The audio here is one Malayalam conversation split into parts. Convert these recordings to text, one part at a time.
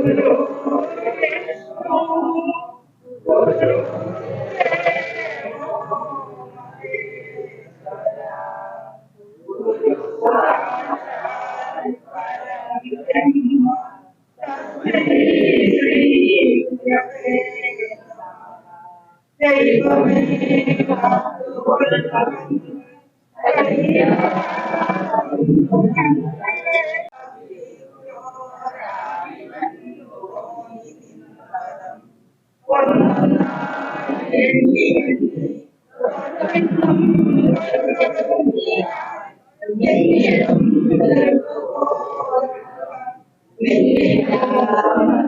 കമ്മിറ്റി കൺവീനർ ശ്രീ പ്രകാശ്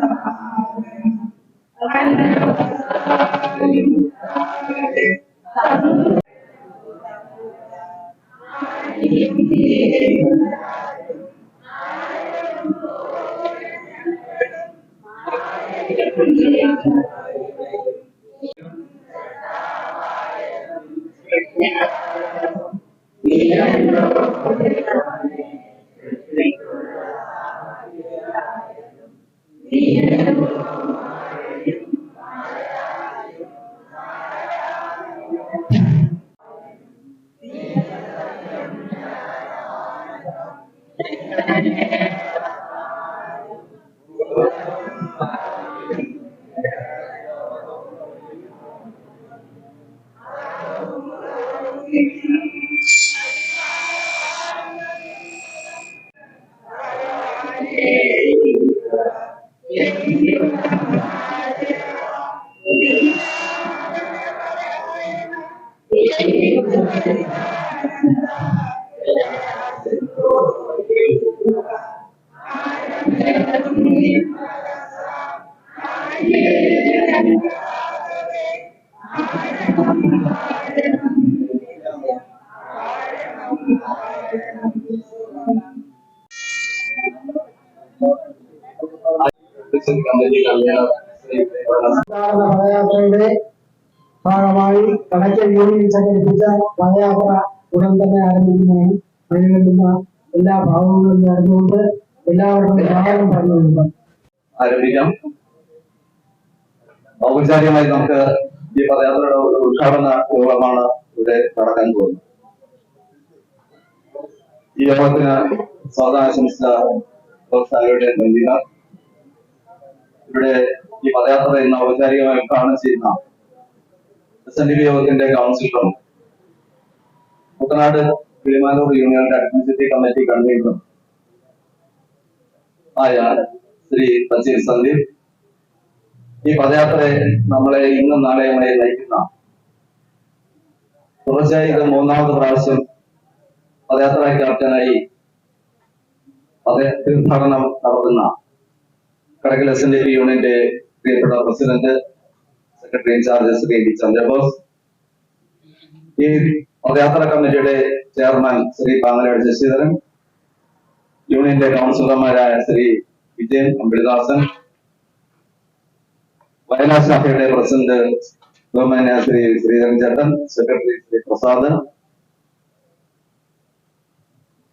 പദയാത്രയുടെ ഭാഗമായി കണക്കൽ യൂണിയൻ സംഘടിപ്പിച്ച പദയാത്ര ഉടൻ തന്നെ ആരംഭിക്കുന്നതാണ് അതിന് വേണ്ടുന്ന എല്ലാ ഭാവങ്ങളും നേർന്നുകൊണ്ട് ഔപചാരികമായി നമുക്ക് ഈ പദയാത്രയുടെ ഒരു ഉദ്ഘാടന യോഗമാണ് ഇവിടെ നടക്കാൻ പോകുന്നത്. ഈ യോഗത്തിന് സ്വാഗതാശംസ വ്യവസായിയുടെ കൺവീനർ ഇവിടെ ഈ പദയാത്ര ഇന്ന് ഔപചാരികമായി ഉദ്ഘാടനം ചെയ്യുന്ന എസ് എൻ ഡി പി യോഗത്തിന്റെ കൗൺസിലറും. കുട്ടനാട് കിളിമാനൂർ യൂണിയന്റെ അഡ്മിനിസ്ട്രേറ്റീവ് കമ്മിറ്റി കൺവീനറും ആയ ശ്രീ സച്ചിൻ സന്ദീപ്. ഈ പദയാത്രയെ നമ്മളെ ഇന്നും നാളെയുമായി നയിക്കുന്ന തുടർച്ചയായി ഇത് മൂന്നാമത് പ്രാവശ്യം പദയാത്ര ക്യാപ്റ്റനായി തീർത്ഥാടനം നടത്തുന്ന Kadakkal S N D P യൂണിയന്റെ പ്രിയപ്പെട്ട president secretary incharge Shri B Chandrabose. ഈ പദയാത്ര കമ്മിറ്റിയുടെ ചെയർമാൻ ശ്രീ പാങ്ങലാട് ശശിധരൻ. യൂണിയന്റെ കൗൺസിലർമാരായ ശ്രീ വിജയൻ അമ്പിളിദാസൻ വയനാട് ശാഖയുടെ പ്രസിഡന്റ് ബഹുമാന്യ ശ്രീ ശ്രീധരൻ ചേട്ടൻ secretary Shri Prasad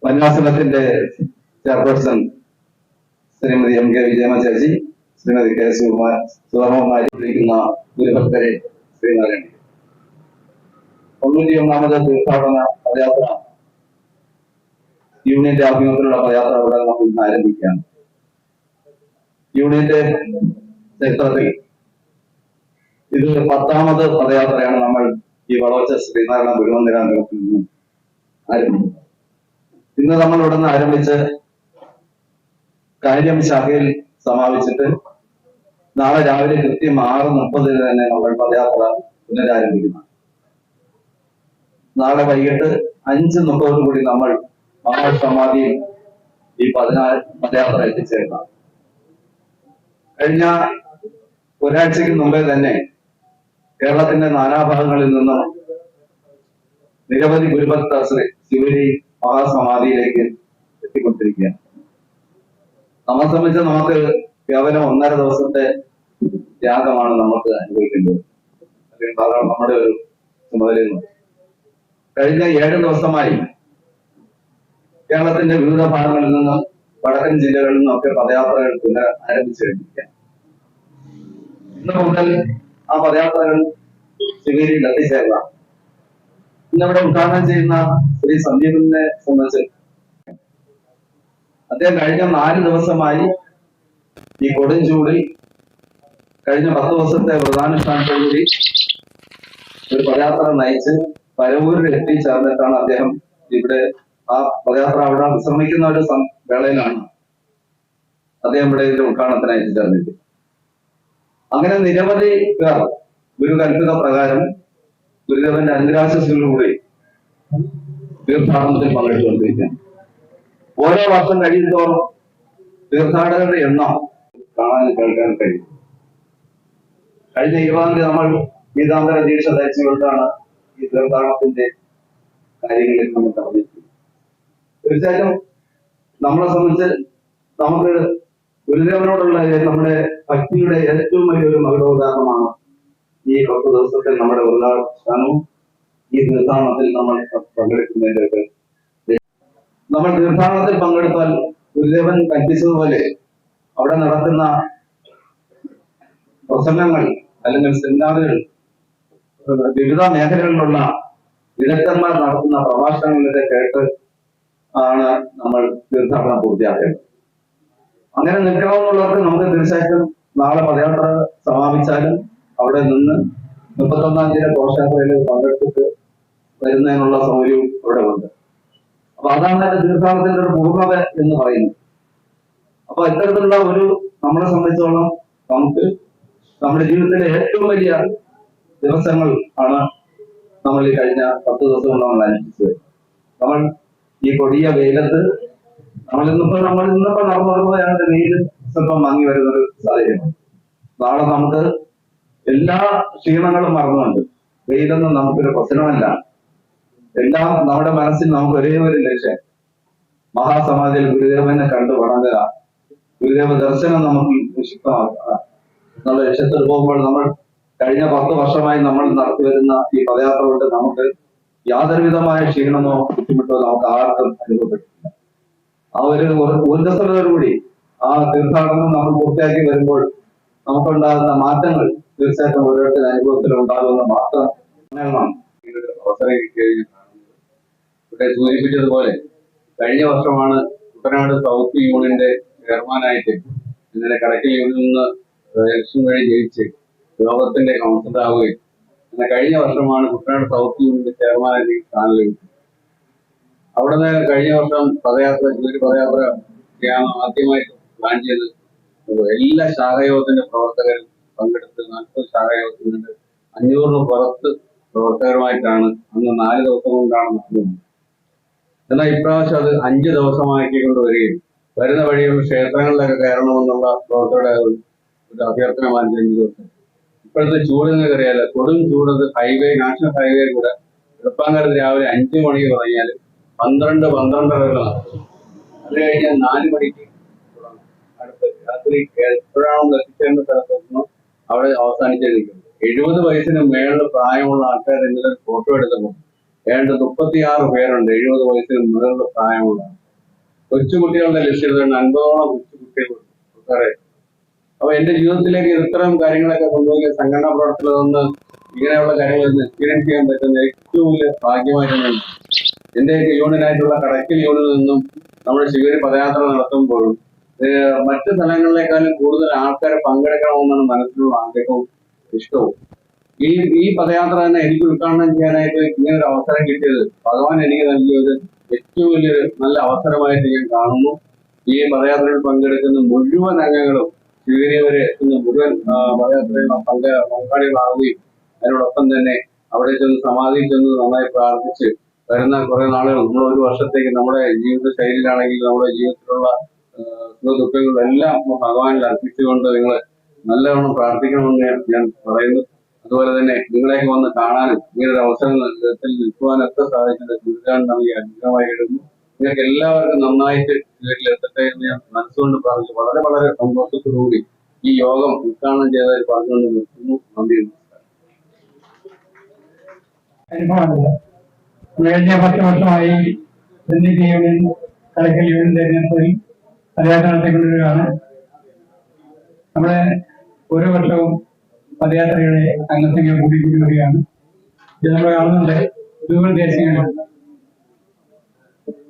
വന്യാസനത്തിന്റെ chairperson Shrimati M K Vijayamma ചേച്ചി ശ്രീമതി കെ സുകുമാർ സുധർമ്മമാരി വിളിക്കുന്ന ഗുരുഭക്തരെ ശ്രീനാരായണ തൊണ്ണൂറ്റി ഒന്നാമത് തീർത്ഥാടന പദയാത്ര യൂണിയന്റെ ആഭിമുഖ്യത്തിലുള്ള പദയാത്ര ഇവിടെ നമുക്ക് ഇന്ന് ആരംഭിക്കുകയാണ് യൂണിയന്റെ ചരിത്രത്തിൽ ഇത് പത്താമത് പദയാത്രയാണ് നമ്മൾ ഈ വളർച്ച ശ്രീനാരായണ ഗുരുമന്ദിരാന്തരത്തിൽ നിന്നും ആരംഭിക്കുന്നത്. ഇന്ന് നമ്മൾ ഇവിടെ നിന്ന് ആരംഭിച്ച് കാര്യം ശാഖയിൽ സമാപിച്ചിട്ട് നാളെ രാവിലെ കൃത്യം ആറ് മുപ്പതിന് തന്നെ നമ്മൾ പദയാത്ര പുനരാരംഭിക്കുന്നു നാളെ വൈകിട്ട് അഞ്ച് മുപ്പതോടു കൂടി നമ്മൾ മഹാസമാധിയിൽ ഈ പതിനാല് പദയാത്ര എത്തിച്ചേർന്ന. കഴിഞ്ഞ ഒരാഴ്ചക്ക് മുമ്പേ തന്നെ കേരളത്തിന്റെ നാനാഭാഗങ്ങളിൽ നിന്നും നിരവധി ഗുരുഭക്ത ശ്രീ ശിവരി മഹാസമാധിയിലേക്ക് എത്തിക്കൊണ്ടിരിക്കുകയാണ്. നമ്മെ സംബന്ധിച്ച് നമുക്ക് കേവലം ഒന്നര ദിവസത്തെ ത്യാഗമാണ് നമുക്ക് അനുഭവിക്കേണ്ടത്. നമ്മുടെ ഒരു ചുമതലയിൽ കഴിഞ്ഞ ഏഴ് ദിവസമായി കേരളത്തിന്റെ വിവിധ ഭാഗങ്ങളിൽ നിന്നും വടക്കൻ ജില്ലകളിൽ നിന്നൊക്കെ പദയാത്രകൾ പുനഃ ആരംഭിച്ചു കഴിഞ്ഞിരിക്കുകയാണ് ഇന്ന് മുതൽ ആ പദയാത്രകൾ ശിവേരിയിൽ ഇന്ന് ഇന്നിവിടെ ഉദ്ഘാടനം ചെയ്യുന്ന ശ്രീ സന്ദീപിനെ സംബന്ധിച്ച് അദ്ദേഹം കഴിഞ്ഞ നാല് ദിവസമായി ഈ കൊടും ചൂടിൽ കഴിഞ്ഞ പത്ത് ദിവസത്തെ വ്രതാനുഷ്ഠാനത്തോടുകൂടി ഒരു പദയാത്ര നയിച്ച് പരവൂരിൽ എത്തിച്ചേർന്നിട്ടാണ് അദ്ദേഹം ഇവിടെ ആ പദയാത്ര അവിടെ വിശ്രമിക്കുന്ന ഒരു വേളയിലാണ് അദ്ദേഹം ഇവിടെ ഇതിന്റെ ഉദ്ഘാടനത്തിനായി ചേർന്നിട്ട് അങ്ങനെ നിരവധി പേർ ഗുരു കൽപ്പിത പ്രകാരം ഗുരുദേവന്റെ അനുരാശികളിലൂടെ തീർത്ഥാടനത്തിൽ പങ്കെടുത്തുകൊണ്ടിരിക്കുകയാണ്. ഓരോ വർഷം കഴിയുന്നതോറും തീർത്ഥാടകരുടെ എണ്ണം കാണാൻ കേൾക്കാൻ കഴിയും. കഴിഞ്ഞ ഇരുപതാം തീയതി നമ്മൾ ഗീതാന്തര ദീക്ഷ ധരിച്ചുകൊണ്ടാണ് ഈ തീർത്ഥാടനത്തിന്റെ കാര്യങ്ങളിൽ നമ്മൾ പറഞ്ഞിരിക്കുന്നത് തീർച്ചയായിട്ടും നമ്മളെ സംബന്ധിച്ച് നമുക്ക് ഗുരുദേവനോടുള്ള നമ്മുടെ ഭക്തിയുടെ ഏറ്റവും വലിയൊരു മകരോദാഹരണമാണ് ഈ പത്ത് ദിവസത്തെ നമ്മുടെ ഉദാഹരണവും ഈ തീർത്ഥാടനത്തിൽ നമ്മൾ പങ്കെടുക്കുന്നതിന്റെ നമ്മൾ തീർത്ഥാടനത്തിൽ പങ്കെടുത്താൽ ഗുരുദേവൻ കൽപ്പിച്ചതുപോലെ അവിടെ നടത്തുന്ന പ്രസംഗങ്ങൾ അല്ലെങ്കിൽ സെമിനാറുകൾ വിവിധ മേഖലകളിലുള്ള വിദഗ്ധന്മാർ നടത്തുന്ന പ്രഭാഷണങ്ങളിലൊക്കെ കേട്ട് ആണ് നമ്മൾ തീർത്ഥാടനം പൂർത്തിയാക്കേണ്ടത്. അങ്ങനെ നിൽക്കണമെന്നുള്ളവർക്ക് നമുക്ക് തീർച്ചയായിട്ടും നാളെ പദയാത്ര സമാപിച്ചാലും അവിടെ നിന്ന് മുപ്പത്തൊന്നാം തീയതി ഘോഷയാത്രയിൽ പങ്കെടുത്തിട്ട് വരുന്നതിനുള്ള സൗകര്യവും അവിടെ ഉണ്ട്. അപ്പൊ അതാണ് അതിന്റെ തീർത്ഥാടനത്തിന്റെ ഒരു പൂർണത എന്ന് പറയുന്നത്. അപ്പൊ ഇത്തരത്തിലുള്ള ഒരു നമ്മളെ സംബന്ധിച്ചോളം നമുക്ക് നമ്മുടെ ജീവിതത്തിലെ ഏറ്റവും വലിയ ദിവസങ്ങൾ ആണ് നമ്മൾ ഈ കഴിഞ്ഞ പത്ത് ദിവസം നമ്മൾ അനുഭവിച്ചത് നമ്മൾ ഈ കൊടിയ വെയിലത്ത് നമ്മൾ ഇന്നിപ്പോ നമ്മൾ ഇന്നിപ്പോ നടന്നു വരുമ്പോഴാണ് വെയിൽ സ്വല്പം വാങ്ങി വരുന്ന ഒരു സാഹചര്യമാണ്. നാളെ നമുക്ക് എല്ലാ ക്ഷീണങ്ങളും മറന്നുകൊണ്ട് വെയിലൊന്നും നമുക്കൊരു പ്രശ്നമല്ല. എല്ലാം നമ്മുടെ മനസ്സിൽ നമുക്ക് ഒരേ ഒരു ലക്ഷ്യം. മഹാസമാധിയിൽ ഗുരുദേവനെ കണ്ടു വണങ്ങുക. ഗുരുദേവ ദർശനം നമുക്ക് നിക്ഷിപ്തമാക്കുക എന്നുള്ള ലക്ഷ്യത്തിൽ പോകുമ്പോൾ നമ്മൾ കഴിഞ്ഞ പത്ത് വർഷമായി നമ്മൾ നടത്തി വരുന്ന ഈ പദയാത്ര കൊണ്ട് നമുക്ക് യാതൊരുവിധമായ ക്ഷീണമോ ബുദ്ധിമുട്ടോ നമുക്ക് ആർക്കും അനുഭവപ്പെട്ടിട്ടില്ല. ആ ഒരു ഊർജസ്വലതയോടുകൂടി ആ തീർത്ഥാടനം നമ്മൾ പൂർത്തിയാക്കി വരുമ്പോൾ നമുക്കുണ്ടാകുന്ന മാറ്റങ്ങൾ തീർച്ചയായിട്ടും ഓരോരുത്തരുടെ അനുഭവത്തിൽ ഉണ്ടാകുമെന്ന് മാത്രം അവസരം കിട്ടിയത് സൂചിപ്പിച്ചതുപോലെ കഴിഞ്ഞ വർഷമാണ് കുട്ടനാട് സൗത്ത് യൂണിയന്റെ ചെയർമാനായിട്ട് ഇന്നലെ കടക്കൽ യൂണിയനിൽ നിന്ന് ഇലക്ഷൻ വഴി ജയിച്ച് യോഗത്തിന്റെ കൗൺസിലർ പിന്നെ കഴിഞ്ഞ വർഷമാണ് കുട്ടനാട് സൗത്ത് യൂണിയന്റെ ചെയർമാനായിട്ട് ഈ സ്ഥാനം ലഭിച്ചത്. അവിടുന്ന് കഴിഞ്ഞ വർഷം പദയാത്ര ഒരു പദയാത്ര ഗ്രാമം ആദ്യമായിട്ട് പ്ലാൻ ചെയ്ത് എല്ലാ ശാഖയോഗത്തിന്റെ പ്രവർത്തകരും പങ്കെടുത്ത് നാൽപ്പത് ശാഖയോഗത്തിനുണ്ട് അഞ്ഞൂറിന് പുറത്ത് പ്രവർത്തകരുമായിട്ടാണ് അന്ന് നാല് ദിവസം കൊണ്ടാണ് നടന്നത്. എന്നാൽ ഇപ്രാവശ്യം അത് അഞ്ച് ദിവസമാക്കിക്കൊണ്ട് വരികയും വരുന്ന വഴിയുള്ള ക്ഷേത്രങ്ങളിലൊക്കെ കയറണമെന്നുള്ള പ്രവർത്തകരുടെ ഒരു അഭ്യർത്ഥന മാറ്റി ദിവസം ഇപ്പോഴത്തെ ചൂട് നിങ്ങൾക്ക് അറിയാലോ കൊടും ചൂടത് ഹൈവേ നാഷണൽ ഹൈവേ കൂടെ വെളുപ്പാങ്കരത്ത് രാവിലെ അഞ്ചു മണിക്ക് തുടങ്ങിയാൽ പന്ത്രണ്ട് പന്ത്രണ്ടര വരെ അത് കഴിഞ്ഞാൽ നാല് മണിക്ക് തുടങ്ങും. അടുത്ത രാത്രി എപ്പോഴാണോ എത്തിച്ചേണ്ട സ്ഥലത്തൊന്നും അവിടെ അവസാനിച്ചിരിക്കുന്നത് എഴുപത് വയസ്സിന് മേളിൽ പ്രായമുള്ള ആൾക്കാർ ഇന്നലെ ഫോട്ടോ എടുത്തപ്പോൾ ഏതാണ്ട് മുപ്പത്തിയാറ് പേരുണ്ട് എഴുപത് വയസ്സിന് മുകളിൽ പ്രായമുള്ള കൊച്ചുകുട്ടികളുടെ ലക്ഷ്യത്തിൽ അൻപതോളം കൊച്ചുകുട്ടികളുണ്ട്. അപ്പൊ എന്റെ ജീവിതത്തിലേക്ക് ഇത്തരം കാര്യങ്ങളൊക്കെ കൊണ്ടുപോയി സംഘടനാ പ്രവർത്തനം ഒന്ന് ഇങ്ങനെയുള്ള കാര്യങ്ങൾ എക്സ്പീരിയൻസ് ചെയ്യാൻ പറ്റുന്ന ഏറ്റവും വലിയ ഭാഗ്യമായിട്ടാണ് എന്റെ യൂണിയനായിട്ടുള്ള കടക്കൽ യൂണിയനിൽ നിന്നും നമ്മൾ ശിവരി പദയാത്ര നടത്തുമ്പോഴും മറ്റു സ്ഥലങ്ങളിലേക്കാളും കൂടുതൽ ആൾക്കാരെ പങ്കെടുക്കണമെന്നാണ് മനസ്സിലുള്ള ആഗ്രഹവും ഇഷ്ടവും. ഈ ഈ പദയാത്ര തന്നെ എനിക്ക് ഉദ്ഘാടനം ചെയ്യാനായിട്ട് ഇങ്ങനെ ഒരു അവസരം കിട്ടിയത് ഭഗവാൻ എനിക്ക് നൽകിയ ഒരു ഏറ്റവും വലിയൊരു നല്ല അവസരമായിട്ട് ഞാൻ കാണുന്നു. ഈ പദയാത്രയിൽ പങ്കെടുക്കുന്ന മുഴുവൻ അംഗങ്ങളും ശിവരിയവരെ എത്തുന്ന മുഴുവൻ പദയാത്രയിൽ പങ്ക പങ്കാളികളാവുകയും അതിനോടൊപ്പം തന്നെ അവിടെ ചെന്ന് സമാധിയിൽ ചെന്ന് നന്നായി പ്രാർത്ഥിച്ച് വരുന്ന കുറെ നാളുകൾ. നമ്മൾ ഒരു വർഷത്തേക്ക് നമ്മുടെ ജീവിത ശൈലിയിലാണെങ്കിൽ നമ്മുടെ ജീവിതത്തിലുള്ള ദുഃഖങ്ങളെല്ലാം ഭഗവാനിൽ അർപ്പിച്ചുകൊണ്ട് നിങ്ങൾ നല്ലവണ്ണം പ്രാർത്ഥിക്കണമെന്ന് ഞാൻ- പറയുന്നു. അതുപോലെ തന്നെ നിങ്ങളെയൊക്കെ വന്ന് കാണാനും ഇങ്ങനെ ഒരു അവസരം ജീവിതത്തിൽ നിൽക്കുവാനൊക്കെ സാധിച്ചത് ഗുരുജാൻ നൽകിയ അനുഗ്രഹമായി എഴുതുന്നു നിങ്ങൾക്ക് എല്ലാവർക്കും നന്നായിട്ട് വീട്ടിലെത്തട്ടെ എന്ന് ഞാൻ മനസ്സുകൊണ്ട് പറഞ്ഞു വളരെ വളരെ സന്തോഷത്തോടുകൂടി ഈ യോഗം ഉദ്ഘാടനം ചെയ്തതായി പറഞ്ഞുകൊണ്ട് നിർത്തുന്നു. നന്ദി കഴിഞ്ഞ പത്ത് വർഷമായി സന്നിധി യൂണിയൻ കടക്കൽ യൂണിയൻ തെരഞ്ഞെടുപ്പിൽ പദയാത്ര നടത്തിക്കൊണ്ടിരിക്കുകയാണ്. നമ്മുടെ ഓരോ വർഷവും പദയാത്രയുടെ അംഗസംഖ്യ കൂടി കൂടി വരികയാണ്. ഇത് നമ്മൾ കാണുന്നുണ്ട്. വിവിധ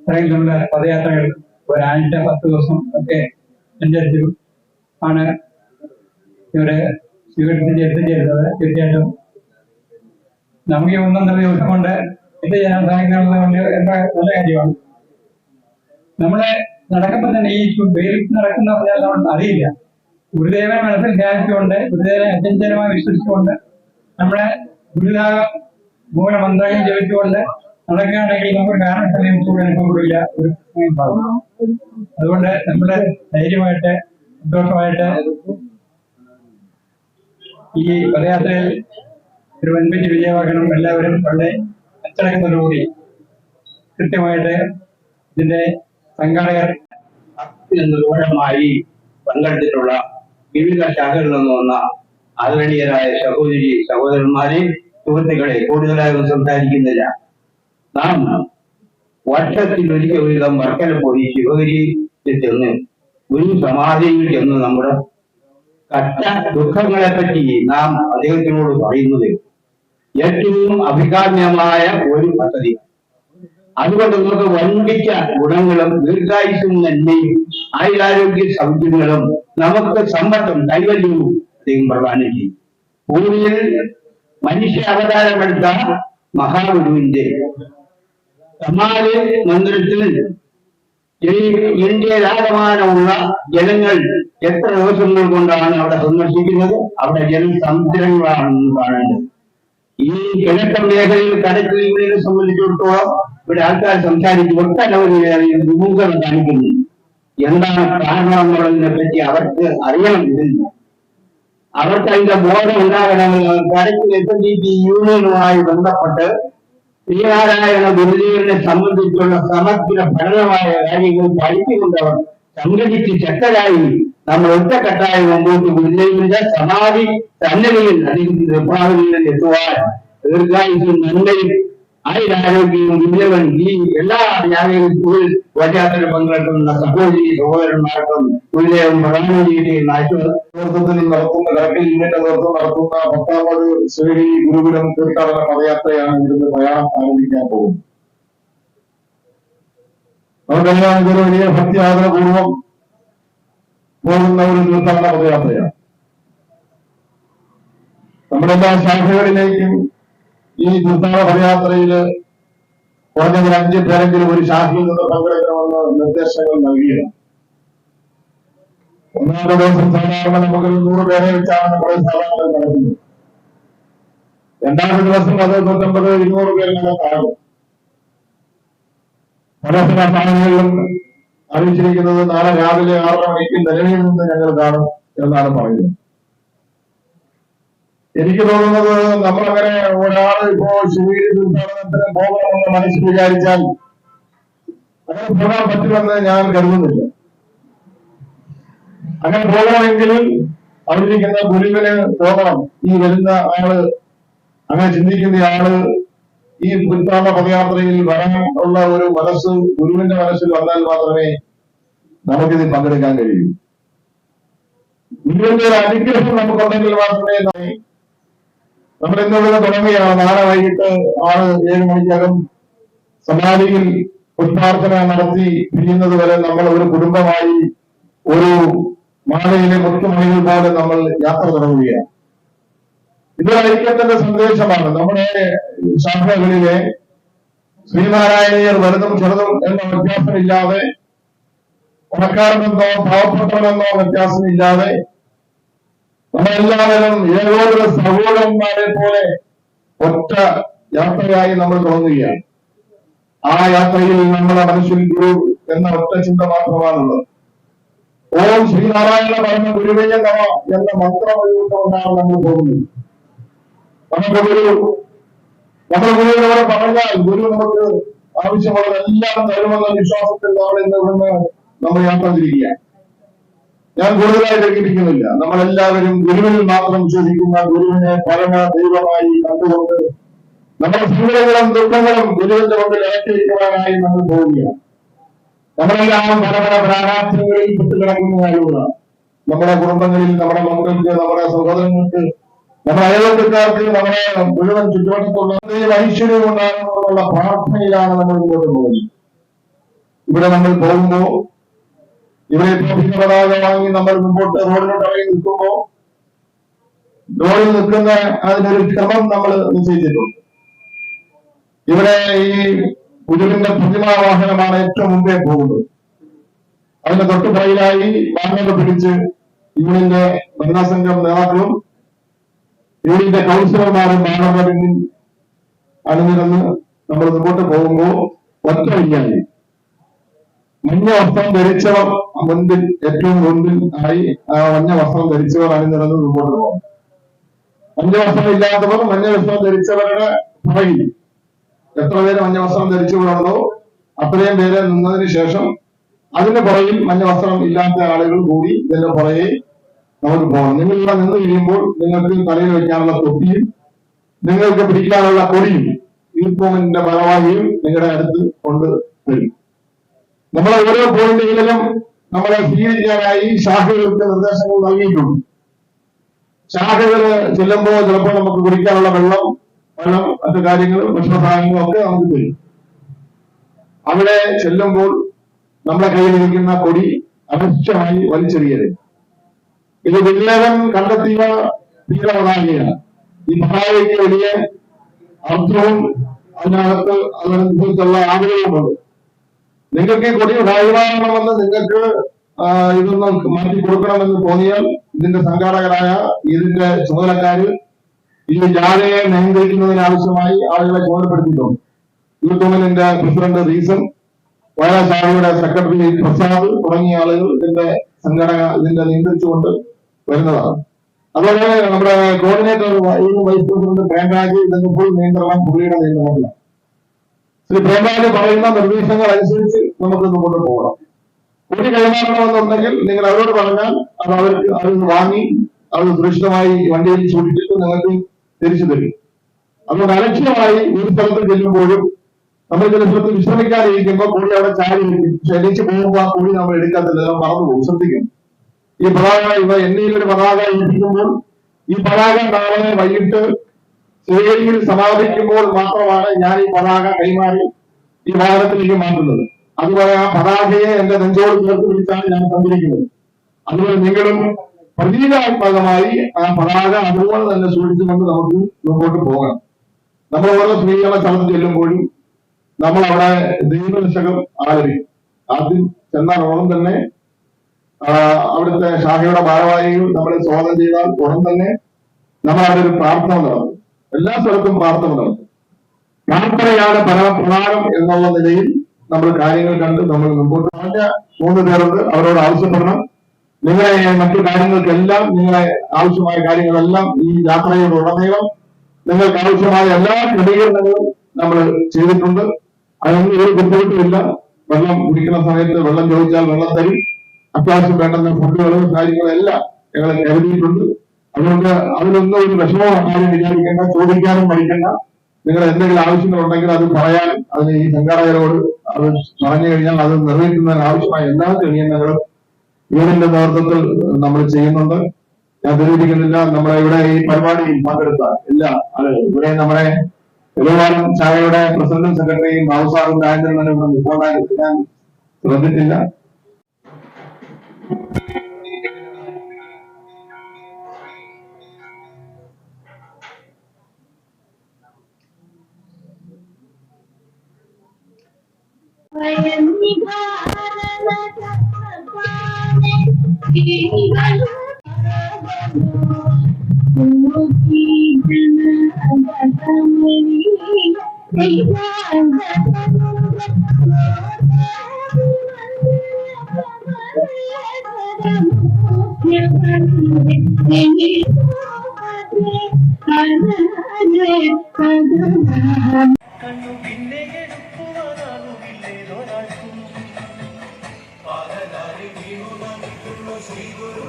ഇത്രയും നമ്മുടെ പദയാത്രകൾ ഒരാഴ്ച പത്ത് ദിവസം ഒക്കെ സഞ്ചരിച്ചു. ആണ് ഇവിടെ സ്വീകരിച്ച് എത്തിച്ചേരുന്നത് തീർച്ചയായിട്ടും നമുക്ക് ഒന്നും ദിവസം കൊണ്ട് എത്തിച്ചേരാൻ സാധിക്കുന്നത് എന്താ നല്ല കാര്യമാണ്. നമ്മൾ നടക്കുമ്പോൾ തന്നെ ഈ വെയിൽ നടക്കുന്ന പറഞ്ഞാൽ നമ്മൾ അറിയില്ല. ഗുരുദേവനെ മനസ്സിൽ ധ്യാനിച്ചുകൊണ്ട് ഗുരുദേവനെ അത്യന്തരമായി വിശ്വസിച്ചുകൊണ്ട് നമ്മളെ ഗുരുനാഥ മൂലമന്ത്രങ്ങൾ ജപിച്ചുകൊണ്ട് നടക്കുകയാണെങ്കിൽ നമുക്ക് കാരണസ്ഥലം കൂടെ അനുഭവപ്പെടില്ല ഒരു. അതുകൊണ്ട് നമ്മുടെ ധൈര്യമായിട്ട് സന്തോഷമായിട്ട് ഈ പദയാത്രയിൽ ഒരു വൻപിച്ച് വിജയമാക്കണം എല്ലാവരും വളരെ അച്ചടക്കത്തോടുകൂടി കൃത്യമായിട്ട് ഇതിന്റെ സംഘാടകർ ദൂരമായി പങ്കെടുത്തിട്ടുള്ള വിവിധ ശാഖകളിൽ നിന്ന് വന്ന ആദരണീയരായ സഹോദരി സഹോദരന്മാരെ സുഹൃത്തുക്കളെ കൂടുതലായൊന്നും സംസാരിക്കുന്നില്ല നാം വർഷത്തിൽ ഒരിക്കൽ വീതം വർക്കല പോയി ശിവഗിരിയിൽ ചെന്ന് ഒരു സമാധിയിൽ ചെന്ന് നമ്മുടെ കറ്റ ദുഃഖങ്ങളെ പറ്റി നാം അദ്ദേഹത്തിനോട് പറയുന്നത് ഏറ്റവും അഭികാമ്യമായ ഒരു പദ്ധതി. അതുകൊണ്ട് നമുക്ക് വൻപിച്ച ഗുണങ്ങളും ദീർഘായുസും നന്മയും ആയുരാരോഗ്യ സൗകര്യങ്ങളും നമുക്ക് സമ്പത്തും കൈവല്യവും അദ്ദേഹം പ്രദാനം ചെയ്യും ഭൂമിയിൽ മനുഷ്യ അവതാരമെടുത്ത മഹാഗുരുവിന്റെ സമാധി മന്ദിരത്തിൽ ഈ ഇന്ത്യയിലാകമാനമുള്ള ജനങ്ങൾ എത്ര ദിവസങ്ങൾ കൊണ്ടാണ് അവിടെ സന്ദർശിക്കുന്നത്? അവിടെ ജനസമുദ്രങ്ങളാണ് കാണേണ്ടത് ഈ കിഴക്കൻ മേഖലയിൽ കടൽക്രീമിനെ സംബന്ധിച്ചിടത്തോളം ഇവിടെ ആൾക്കാർ സംസാരിച്ച് ഒട്ടനവധി വിമുഖത കാണിക്കുന്നു. എന്താണ് കാരണം എന്നുള്ളതിനെ പറ്റി അവർക്ക് അറിയണം ഇതില്ല അവർക്ക് അതിന്റെ ബോധം ഉണ്ടാകണമെങ്കിൽ കരയ്ക്ക് എസ് എൻ ഡി യൂണിയനുമായി ബന്ധപ്പെട്ട് ശ്രീനാരായണ ഗുരുദേവനെ സംബന്ധിച്ചുള്ള സമഗ്ര പഠനമായ കാര്യങ്ങൾ പഠിച്ചുകൊണ്ടവർ സംഘടിച്ച് ശക്തരായി നമ്മൾ ഒറ്റക്കെട്ടായി മുമ്പോട്ട് ഗുരുദേവന്റെ സമാധി സന്നദ്ധിയിൽ അദ്ദേഹത്തിന്റെ വിഭാവനയിൽ എത്തുവാൻ ദീർഘായുസും നന്മയും ആയുരാരോഗ്യവും ഗുരുദേവൻ ഈ എല്ലാ യാഗങ്ങളിൽ വചാത്തിൽ പങ്കെടുക്കുന്ന സഹോദരി സഹോദരന്മാർക്കും ഗുരുദേവൻ പ്രധാനമന്ത്രിയുടെയും നേതൃത്വത്തിൽ നടത്തുന്ന കടക്കിൽ യൂണിറ്റ് നേതൃത്വം നടത്തുന്ന പത്താമത് ശ്രീ ഗുരുകുലം തീർത്ഥാടന പദയാത്രയാണ് ഇവിടുന്ന് പ്രയാണം ആരംഭിക്കാൻ പോകുന്നത്. നമുക്കറിയാം ഇതൊരു വലിയ ഭക്തിയാദരപൂർവം പോകുന്ന ഒരു തീർത്ഥാടന പദയാത്രയാണ്. നമ്മുടെ എല്ലാ ശാഖകളിലേക്കും ഈ തീർത്ഥാടന പദയാത്രയിൽ കുറഞ്ഞത് അഞ്ച് പേരെങ്കിലും ഒരു ശാഖയിൽ നിന്ന് പങ്കെടുക്കണമെന്ന് നിർദ്ദേശങ്ങൾ നൽകിയിരുന്നു ഒന്നാമത്തെ ദിവസം സാധാരണ നമുക്ക് നൂറ് പേരെ വെച്ചാണ് നമ്മുടെ സാധാരണ നടക്കുന്നത്. രണ്ടാമത്തെ ദിവസം അത് നൂറ്റമ്പത് ഇരുന്നൂറ് പേരിനകത്താകും പല സ്ഥലങ്ങളിലും ചാനലുകളിലും അറിയിച്ചിരിക്കുന്നത് നാളെ രാവിലെ ആറര മണിക്ക് നിലവിൽ നിന്ന് ഞങ്ങൾ കാണും എന്നാണ് പറയുന്നത്. എനിക്ക് തോന്നുന്നത് നമ്മളങ്ങനെ ഒരാൾ ഇപ്പോ ശിവഗിരി പോകണമെന്ന് മനസ്സിൽ വിചാരിച്ചാൽ അങ്ങനെ പോകാൻ പറ്റുമെന്ന് ഞാൻ കരുതുന്നില്ല. അങ്ങനെ പോകണമെങ്കിൽ അവരിക്കുന്ന ഗുരുവിന് തോന്നണം ഈ വരുന്ന ആൾ അങ്ങനെ ചിന്തിക്കുന്ന ആൾ ഈ തീർത്ഥാടന പദയാത്രയിൽ വരാൻ ഉള്ള ഒരു മനസ്സ് ഗുരുവിന്റെ മനസ്സിൽ വന്നാൽ മാത്രമേ നമുക്കിതിൽ പങ്കെടുക്കാൻ കഴിയൂ. ഗുരുവിന്റെ ഒരു അനുഗ്രഹം നമുക്കുണ്ടെങ്കിൽ മാത്രമേ നമ്മൾ ഇന്നിവിടെ തുടങ്ങുകയാണ്. നാളെ വൈകിട്ട് ആറ് ഏഴ് മണിക്കകം സമാധിയിൽ പുഷ്പാർച്ചന നടത്തി പിരിയുന്നത് വരെ നമ്മൾ ഒരു കുടുംബമായി ഒരു മാലയിലെ മുത്തുമണികൾ പോലെ നമ്മൾ യാത്ര തുടങ്ങുകയാണ്. ഇത് ഐക്യത്തിന്റെ സന്ദേശമാണ്. നമ്മുടെ ശാഖകളിലെ ശ്രീനാരായണീയർ വലുതും ചെറുതും എന്ന വ്യത്യാസമില്ലാതെ പണക്കാരനെന്നോ പാവപ്പെട്ടവനെന്നോ വ്യത്യാസമില്ലാതെ നമ്മളെല്ലാവരും ഏകോദര സഹോദരന്മാരെ പോലെ ഒറ്റ യാത്രയായി നമ്മൾ തുടങ്ങുകയാണ്. ആ യാത്രയിൽ നമ്മുടെ മനസ്സിൽ ഗുരു എന്ന ഒറ്റ ചിന്ത മാത്രമാണുള്ളത്. ഓം ശ്രീനാരായണ പറഞ്ഞ ഗുരുവേ നമ എന്ന മന്ത്രം ഒഴിവിട്ടുകൊണ്ടാണ് നമ്മൾ പോകുന്നത്. നമുക്ക് ഗുരു നമ്മുടെ ഗുരുവിനോട് പറഞ്ഞാൽ ഗുരു നമുക്ക് ആവശ്യമുള്ളതെല്ലാം തരുമെന്ന വിശ്വാസത്തിൽ നമ്മൾ ഇന്ന് നമ്മൾ യാത്ര തിരിക്കുക. ഞാൻ കൂടുതലായി ദീർഘിപ്പിക്കുന്നില്ല നമ്മളെല്ലാവരും ഗുരുവിൽ മാത്രം വിശ്വസിക്കുന്ന ഗുരുവിനെ പരമ ദൈവമായി കണ്ടുകൊണ്ട് നമ്മുടെ ജീവിതങ്ങളും ദുഃഖങ്ങളും ഗുരുവിന്റെ മുമ്പിൽ ഏറ്റെടുക്കുവാനായി നമ്മൾ പോവുകയാണ്. നമ്മളെല്ലാം പല പല പ്രാരാബ്ധങ്ങളിൽ പെട്ടുകിടക്കുന്ന ആളുകളാണ്. നമ്മുടെ കുടുംബങ്ങളിൽ നമ്മുടെ മക്കൾക്ക് നമ്മുടെ സഹോദരങ്ങൾക്ക് നമ്മുടെ അയൽവക്കാർക്ക് നമ്മുടെ മുഴുവൻ ചുറ്റുവട്ടത്തുള്ള ഐശ്വര്യം ഉണ്ടാകുന്നതിനുള്ള പ്രാർത്ഥനയിലാണ് നമ്മൾ മുന്നോട്ട് പോകുന്നത്. ഇവിടെ നമ്മൾ പോകുമ്പോ ഇവിടെ പതാക വാങ്ങി നമ്മൾ മുമ്പോട്ട് റോഡിലോട്ട് ഇറങ്ങി നിൽക്കുമ്പോ റോഡിൽ നിൽക്കുന്ന അതിനൊരു ക്രമം നമ്മൾ നിശ്ചയിച്ചിട്ടുണ്ട്. ഇവിടെ ഈ ഗുരുവിന്റെ പ്രതിമാ വാഹനമാണ് ഏറ്റവും മുമ്പേ പോകുന്നത്. അതിന്റെ തൊട്ട് പുറകിലായി വാഹനങ്ങൾ പിടിച്ച് യൂണിയന്റെ സംഘം നേതാക്കളും യൂണിയന്റെ കൗൺസിലർമാരും മാണവരും അണിനിരന്ന് നമ്മൾ മുമ്പോട്ട് പോകുമ്പോ ഒറ്റ വഴിയായി. മഞ്ഞ വസ്ത്രം ധരിച്ചവർ മുൻപിൽ ഏറ്റവും മുൻപിൽ ആയി ആ മഞ്ഞ വസ്ത്രം ധരിച്ചവർ അണിനിരന്ന് മുമ്പോട്ട് പോകാം മഞ്ഞ വസ്ത്രം ഇല്ലാത്തവർ മഞ്ഞ വസ്ത്രം ധരിച്ചവരുടെ പുറകിൽ. എത്ര പേര് മഞ്ഞ വസ്ത്രം ധരിച്ചുകൊണ്ടോ അത്രയും പേര് നിന്നതിന് ശേഷം അതിന്റെ പുറകിൽ മഞ്ഞ വസ്ത്രം ഇല്ലാത്ത ആളുകൾ കൂടി ഇതിന്റെ പുറകെ നമുക്ക് പോകണം. നിങ്ങൾ ഇവിടെ നിന്ന് കഴിയുമ്പോൾ നിങ്ങൾക്ക് തലയിൽ വെക്കാനുള്ള തൊപ്പിയും നിങ്ങൾക്ക് പിടിക്കാനുള്ള കൊടിയും യൂണിഫോമിന്റെ ഭാരവാഹിയും നിങ്ങളുടെ അടുത്ത് കൊണ്ട് തരും നമ്മളെ ഓരോ പോയിന്റുകളിലും നമ്മളെ സ്വീകരിക്കാനായി ശാഖകൾക്ക് നിർദ്ദേശങ്ങൾ നൽകിയിട്ടുണ്ട്. ശാഖകൾ ചെല്ലുമ്പോൾ ചിലപ്പോൾ നമുക്ക് കുടിക്കാനുള്ള വെള്ളം വെള്ളം മറ്റു കാര്യങ്ങൾ ഭക്ഷണസാധനങ്ങളും ഒക്കെ നമുക്ക് തരും. അവിടെ ചെല്ലുമ്പോൾ നമ്മുടെ കയ്യിലിരിക്കുന്ന കൊടി അവശ്യമായി വലിച്ചെറിയരുത്. ഇത് വില്ലേവൻ കണ്ടെത്തിയ തീരപതാകയാണ് ഈ മഹാവിക്ക് വലിയ അർത്ഥവും അതിനകത്ത് അതിനനുസരിച്ചുള്ള ആഗ്രഹവുമുണ്ട്. നിങ്ങൾക്ക് കൊടി കൈമാറണമെന്ന് നിങ്ങൾക്ക് ഇതൊന്നും മാറ്റി കൊടുക്കണമെന്ന് തോന്നിയാൽ ഇതിന്റെ സംഘാടകരായ ഇതിന്റെ ചുമതലക്കാര് ഈ ജാഥയെ നിയന്ത്രിക്കുന്നതിന് ആവശ്യമായി ആളുകളെ ചുമതലപ്പെടുത്തിയിട്ടുണ്ട്. യൂത്ത് യൂണിയന്റെ പ്രസിഡന്റ് റീസൺ വയനാട് ശാഖയുടെ സെക്രട്ടറി പ്രസാദ് തുടങ്ങിയ ആളുകൾ ഇതിന്റെ സംഘടന ഇതിന്റെ നിയന്ത്രിച്ചുകൊണ്ട് വരുന്നതാണ്. അതുപോലെ നമ്മുടെ കോർഡിനേറ്റർ വൈസ് പ്രസിഡന്റ് പ്രേംരാജ് ഇതിന്റെ ഫുൾ നിയന്ത്രണം പുള്ളിയുടെ നിയന്ത്രണത്തിലാണ്. ശ്രീ പ്രേംരാജ് പറയുന്ന നിർദ്ദേശങ്ങൾ അനുസരിച്ച് നമുക്ക് മുമ്പോട്ട് പോകണം. കൂടി കൈമാറണമെന്നുണ്ടെങ്കിൽ നിങ്ങൾ അവരോട് പറഞ്ഞാൽ അത് അവർക്ക് അത് വാങ്ങി അത് സുരക്ഷിതമായി വണ്ടിയിൽ ചൂണ്ടിട്ട് നിങ്ങൾക്ക് തിരിച്ചു തരും. അതുകൊണ്ട് അലക്ഷ്യമായി ഒരു സ്ഥലത്ത് ചെല്ലുമ്പോഴും നമ്മൾ ചില സ്ഥലത്ത് വിശ്രമിക്കാതിരിക്കുമ്പോൾ കൂടി അവിടെ ചാരി ഇരിക്കും. പക്ഷെ എണീച്ച് പോകുമ്പോൾ ആ കൂടി നമ്മൾ എടുക്കാത്തില്ല മറന്നു പോകും. ശ്രദ്ധിക്കും ഈ പതാക ഇവ എന്നിൽ ഒരു പതാക ഏൽപ്പിക്കുമ്പോൾ ഈ പതാക നാളെ വൈകിട്ട് ശിവഗിരിയിൽ സമാപിക്കുമ്പോൾ മാത്രമാണ് ഞാൻ ഈ പതാക കൈമാറി ഈ വാഹനത്തിലേക്ക് മാറ്റുന്നത്. അതുപോലെ ആ പതാകയെ എന്റെ നെഞ്ചോട് ചേർത്ത് പിടിച്ചാണ് ഞാൻ സഞ്ചരിക്കുന്നത് അതുപോലെ നിങ്ങളും പ്രതീകാത്മകമായി ആ പതാക അതുപോലെ തന്നെ സൂക്ഷിച്ചുകൊണ്ട് നമുക്ക് മുമ്പോട്ട് പോകാം. നമ്മൾ ഓരോ സ്ത്രീകളെ സ്ഥലത്ത് ചെല്ലുമ്പോഴും നമ്മൾ അവിടെ ദൈവനിഷകം ആദരിക്കും ആദ്യം ഉടൻ തന്നെ അവിടുത്തെ ശാഖയുടെ ഭാരവാഹികൾ നമ്മളെ സ്വാഗതം ചെയ്താൽ ഉടൻ തന്നെ നമ്മൾ അവിടെ ഒരു പ്രാർത്ഥന നടത്തും. എല്ലാ സ്ഥലത്തും പ്രാർത്ഥന നടത്തും. പ്രാർത്ഥനയാണ് പരമപ്രധാനം എന്നുള്ള നിലയിൽ നമ്മൾ കാര്യങ്ങൾ കണ്ട് നമ്മൾ മുമ്പോട്ട് പറഞ്ഞ മൂന്ന് പേർക്ക് അവരോട് ആവശ്യപ്പെടണം. നിങ്ങളെ മറ്റു കാര്യങ്ങൾക്കെല്ലാം നിങ്ങളെ ആവശ്യമായ കാര്യങ്ങളെല്ലാം ഈ യാത്രയുടെ ഉടനീളം നിങ്ങൾക്ക് ആവശ്യമായ എല്ലാ ക്രമീകരണങ്ങളും നമ്മൾ ചെയ്തിട്ടുണ്ട്. അതൊന്നും ഒരു ബുദ്ധിമുട്ടുമില്ല. വെള്ളം കുടിക്കുന്ന സമയത്ത് വെള്ളം ചോദിച്ചാൽ വെള്ളം തരും. അത്യാവശ്യം വേണ്ടുന്ന ഫുഡുകളും കാര്യങ്ങളും എല്ലാം ഞങ്ങൾ കരുതിയിട്ടുണ്ട്. അതുകൊണ്ട് അതിലൊന്നും ഒരു വിഷമവും ആരും വിചാരിക്കേണ്ട ചോദിക്കാനും പഠിക്കേണ്ട നിങ്ങൾ എന്തെങ്കിലും ആവശ്യങ്ങളുണ്ടെങ്കിൽ അത് പറയാനും അതിന് ഈ സംഘാടകരോട് അത് പറഞ്ഞു കഴിഞ്ഞാൽ അത് നിർവഹിക്കുന്നതിന് ആവശ്യമായ എല്ലാ ക്രമീകരണങ്ങളും യൂണിയന്റെ നേതൃത്വത്തിൽ നമ്മൾ ചെയ്യുന്നുണ്ട്. ഞാൻ ധരിപ്പിക്കുന്നില്ല നമ്മളെ ഇവിടെ ഈ പരിപാടിയിൽ പങ്കെടുത്ത എല്ലാ ആളുകളും ഇവിടെ നമ്മുടെ ഒരുപാടും ചായയുടെ പ്രസിഡന്റും സെക്രട്ടറിയും ബാബുസാറും രാജേന്ദ്രനും ഇവിടെ നിൽക്കാൻ ഞാൻ ശ്രദ്ധിച്ചില്ല കണ്ണു Savior.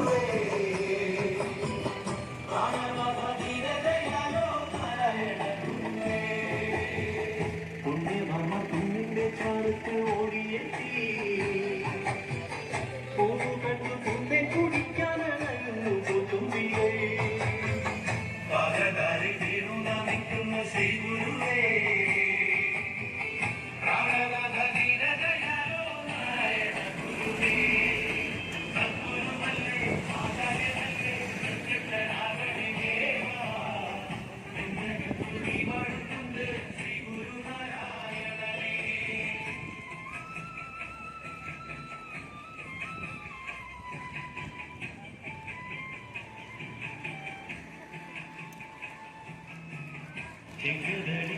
Take your